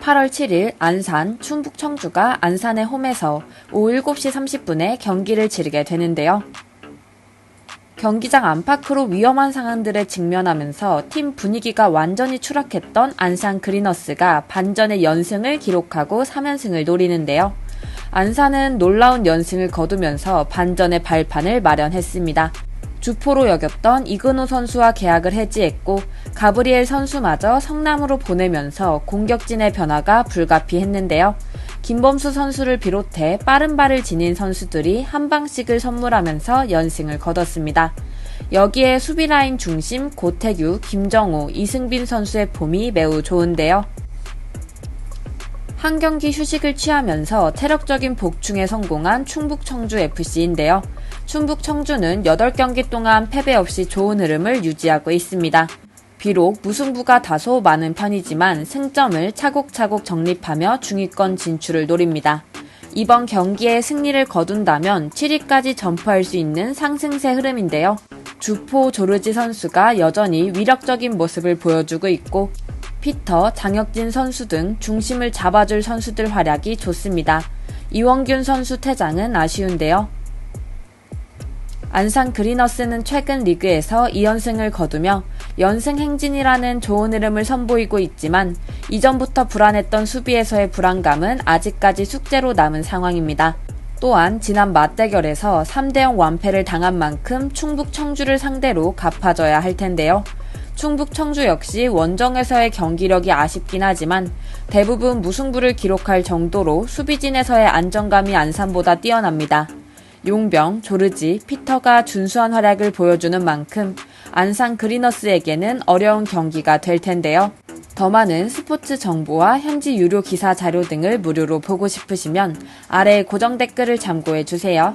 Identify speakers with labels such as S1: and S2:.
S1: (8월 7일) 안산, 충북 청주가 안산의 홈에서 오후 7시 30분에 경기를 치르게 되는데요. 경기장 안팎으로 위험한 상황들에 직면하면서 팀 분위기가 완전히 추락했던 안산 그리너스가 반전의 연승을 기록하고 3연승을 노리는데요. 안산은 놀라운 연승을 거두면서 반전의 발판을 마련했습니다. 주포로 여겼던 이근호 선수와 계약을 해지했고 가브리엘 선수마저 성남으로 보내면서 공격진의 변화가 불가피했는데요. 김범수 선수를 비롯해 빠른 발을 지닌 선수들이 한 방씩을 선물하면서 연승을 거뒀습니다. 여기에 수비라인 중심 고태규, 김정우, 이승빈 선수의 폼이 매우 좋은데요. 한 경기 휴식을 취하면서 체력적인 복충에 성공한 충북 청주 FC인데요. 충북 청주는 8경기 동안 패배 없이 좋은 흐름을 유지하고 있습니다. 비록 무승부가 다소 많은 편이지만 승점을 차곡차곡 정립하며 중위권 진출을 노립니다. 이번 경기에 승리를 거둔다면 7위까지 점프할 수 있는 상승세 흐름인데요. 주포 조르지 선수가 여전히 위력적인 모습을 보여주고 있고 피터, 장혁진 선수 등 중심을 잡아줄 선수들 활약이 좋습니다. 이원균 선수 퇴장은 아쉬운데요. 안산 그리너스는 최근 리그에서 2연승을 거두며 연승 행진이라는 좋은 흐름을 선보이고 있지만 이전부터 불안했던 수비에서의 불안감은 아직까지 숙제로 남은 상황입니다. 또한 지난 맞대결에서 3대0 완패를 당한 만큼 충북 청주를 상대로 갚아줘야 할 텐데요. 충북 청주 역시 원정에서의 경기력이 아쉽긴 하지만 대부분 무승부를 기록할 정도로 수비진에서의 안정감이 안산보다 뛰어납니다. 용병, 조르지, 피터가 준수한 활약을 보여주는 만큼 안산 그리너스에게는 어려운 경기가 될 텐데요. 더 많은 스포츠 정보와 현지 유료 기사 자료 등을 무료로 보고 싶으시면 아래 고정 댓글을 참고해 주세요.